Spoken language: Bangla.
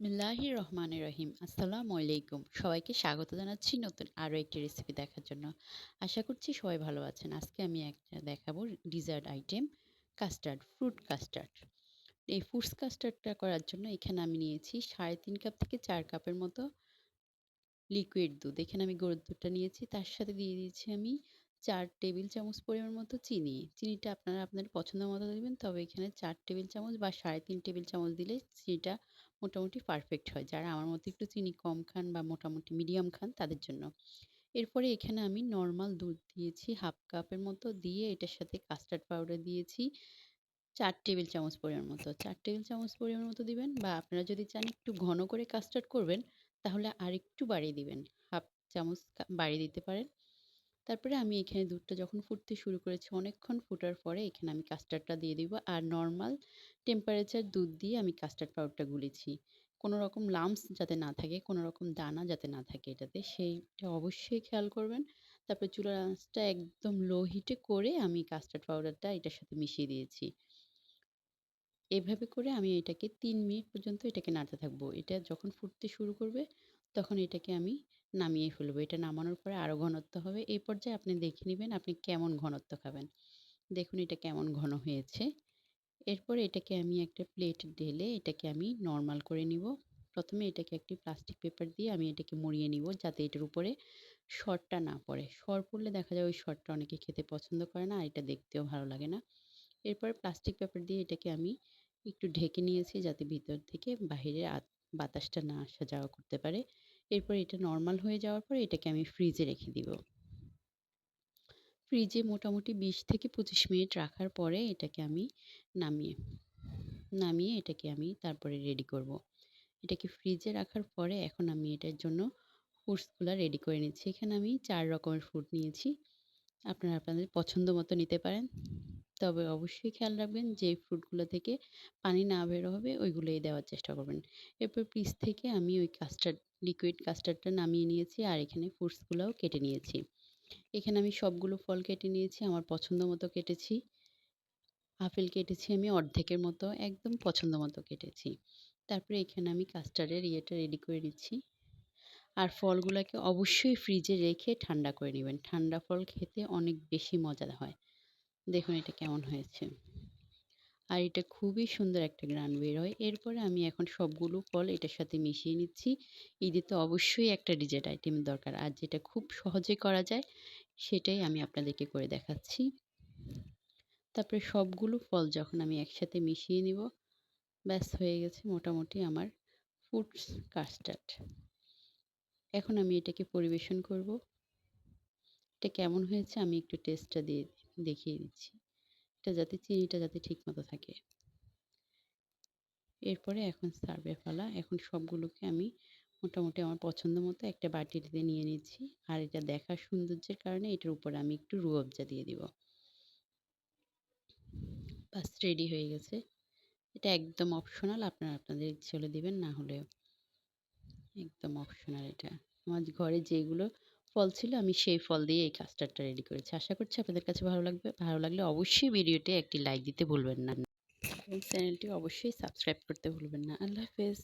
বিসমিল্লাহির রহমানির রহিম। আসসালামু আলাইকুম। সবাইকে স্বাগত জানাচ্ছি নতুন আরও একটি রেসিপি দেখার জন্য। আশা করছি সবাই ভালো আছেন। আজকে আমি একটা দেখাবো dessert item custard fruit custard এই ফ্রুটস কাস্টার্ডটা করার জন্য এখানে আমি নিয়েছি সাড়ে তিন কাপ থেকে চার কাপের মতো লিকুইড দুধ। এখানে আমি গরুর দুধটা নিয়েছি। তার সাথে দিয়ে দিয়েছি আমি চার টেবিল চামচ পরিমাণ মতো চিনি। চিনিটা আপনারা আপনাদের পছন্দ মতো দেবেন, তবে এখানে চার টেবিল চামচ বা সাড়ে তিন টেবিল চামচ দিলে চিনিটা মোটামুটি পারফেক্ট হয়। যারা আমার মতো একটু চিনি কম খান বা মোটামুটি মিডিয়াম খান তাদের জন্য। এরপরে এখানে আমি নর্মাল দুধ দিয়েছি হাফ কাপের মতো দিয়ে এটার সাথে কাস্টার্ড পাউডার দিয়েছি চার টেবিল চামচ পরিমাণ মতো। চার টেবিল চামচ পরিমাণ মতো দিবেন বা আপনারা যদি চান একটু ঘন করে কাস্টার্ড করবেন তাহলে আর একটু বাড়িয়ে দিবেন। হাফ চামচ বাড়িয়ে দিতে পারেন। তারপরে আমি এখানে দুধটা যখন ফুটতে শুরু করেছি, অনেকক্ষণ ফুটার পরে এখানে আমি কাস্টার্ডটা দিয়ে দিব আর নর্মাল টেম্পারেচার দুধ দিয়ে আমি কাস্টার্ড পাউডারটা গুলেছি। কোনো রকম লামস যাতে না থাকে কোনো রকম দানা যাতে না থাকে এটাতে, সেইটা অবশ্যই খেয়াল করবেন। তারপরে চুলার আঁচটা একদম লো হিটে করে আমি কাস্টার্ড পাউডারটা এটার সাথে মিশিয়ে দিয়েছি। এভাবে করে আমি এটাকে তিন মিনিট পর্যন্ত এটাকে নাড়তে থাকব। এটা যখন ফুটতে শুরু করবে, তখন এটাকে আমি নামিয়ে ফেলব। এটা নামানোর পরে আরও ঘনত্ব হবে। এই পর্যায়ে আপনি দেখে নেবেন আপনি কেমন ঘনত্ব খাবেন। দেখুন এটা কেমন ঘন হয়েছে। এরপরে এটাকে আমি একটা প্লেট ঢেলে এটাকে আমি নর্মাল করে নিব। প্রথমে এটাকে একটি প্লাস্টিক পেপার দিয়ে আমি এটাকে মুড়িয়ে নিব যাতে এটার উপরে সরটা না পড়ে। সর পড়লে দেখা যায় ওই সরটা অনেকে খেতে পছন্দ করে না, আর এটা দেখতেও ভালো লাগে না। এরপর প্লাস্টিক পেপার দিয়ে এটাকে আমি একটু ঢেকে নিয়েছি যাতে ভিতর থেকে বাহিরে বাতাসটা না আসা যাওয়া করতে পারে। এরপর এটা নর্মাল হয়ে যাওয়ার পর এটাকে আমি ফ্রিজে রেখে দিব। ফ্রিজে মোটামুটি বিশ থেকে পঁচিশ মিনিট রাখার পরে এটাকে আমি নামিয়ে নামিয়ে এটাকে আমি তারপরে রেডি করব। এটাকে ফ্রিজে রাখার পরে এখন আমি এটার জন্য ফ্রুটসগুলো রেডি করে নিচ্ছি। এখানে আমি চার রকমের ফ্রুট নিয়েছি। আপনারা আপনাদের পছন্দ মতো নিতে পারেন। তবে অবশ্যই খেয়াল রাখবেন যে ফ্রুটগুলো থেকে পানি না বের হবে, ওইগুলোই দেওয়ার চেষ্টা করবেন। এরপর পিস থেকে আমি ওই কাস্টার্ড, লিকুইড কাস্টার্ডটা নামিয়ে নিয়েছি আর এখানে ফ্রুটসগুলোও কেটে নিয়েছি। এখানে আমি সবগুলো ফল কেটে নিয়েছি, আমার পছন্দ মতো কেটেছি। আপেল কেটেছি আমি অর্ধেকের মতো, একদম পছন্দ মতো কেটেছি। তারপরে এখানে আমি কাস্টার্ডের ইয়েটা রেডি করে নিচ্ছি। আর ফলগুলোকে অবশ্যই ফ্রিজে রেখে ঠান্ডা করে নেবেন। ঠান্ডা ফল খেতে অনেক বেশি মজা হয়। দেখুন এটা কেমন হয়েছে। আর এটা খুবই সুন্দর একটা গ্রান বের হয় এরপরে আমি এখন সবগুলো ফল এটার সাথে মিশিয়ে নিচ্ছি। ঈদে তো অবশ্যই একটা ডিজার্ট আইটেম দরকার। আর যেটা খুব সহজে করা যায়, সেটাই আমি আপনাদেরকে করে দেখাচ্ছি। তারপরে সবগুলো ফল যখন আমি একসাথে মিশিয়ে নিব, ব্যাস হয়ে গেছে মোটামুটি আমার ফ্রুটস কাস্টার্ড এখন আমি এটাকে পরিবেশন করব। এটা কেমন হয়েছে আমি একটু টেস্টটা দিয়ে দেখিয়ে দিচ্ছি। এটা যাতে চিনিটা যাতে ঠিক মতো থাকে। এরপরে এখন সার্ভে ফেলা। এখন সবগুলোকে আমি মোটামুটি আমার পছন্দ মতো একটা বাটিতে নিয়ে নিচ্ছি। আর এটা দেখার সৌন্দর্যের কারণে এটার উপরে আমি একটু রুয়াবজা দিয়ে দিব। বাস রেডি হয়ে গেছে। এটা একদম অপশনাল আপনারা আপনাদের হলে দিবেন, না হলে একদম অপশনাল এটা। আমার ঘরে যেগুলো ফল ছিল, আমি সেই ফল দিয়ে এই কাস্টার্ডটা রেডি করেছি। আশা করছি আপনাদের কাছে ভালো লাগবে। ভালো লাগলে অবশ্যই ভিডিওতে একটি লাইক দিতে ভুলবেন না। এবং চ্যানেলটি অবশ্যই সাবস্ক্রাইব করতে ভুলবেন না। আল্লাহ হাফেজ।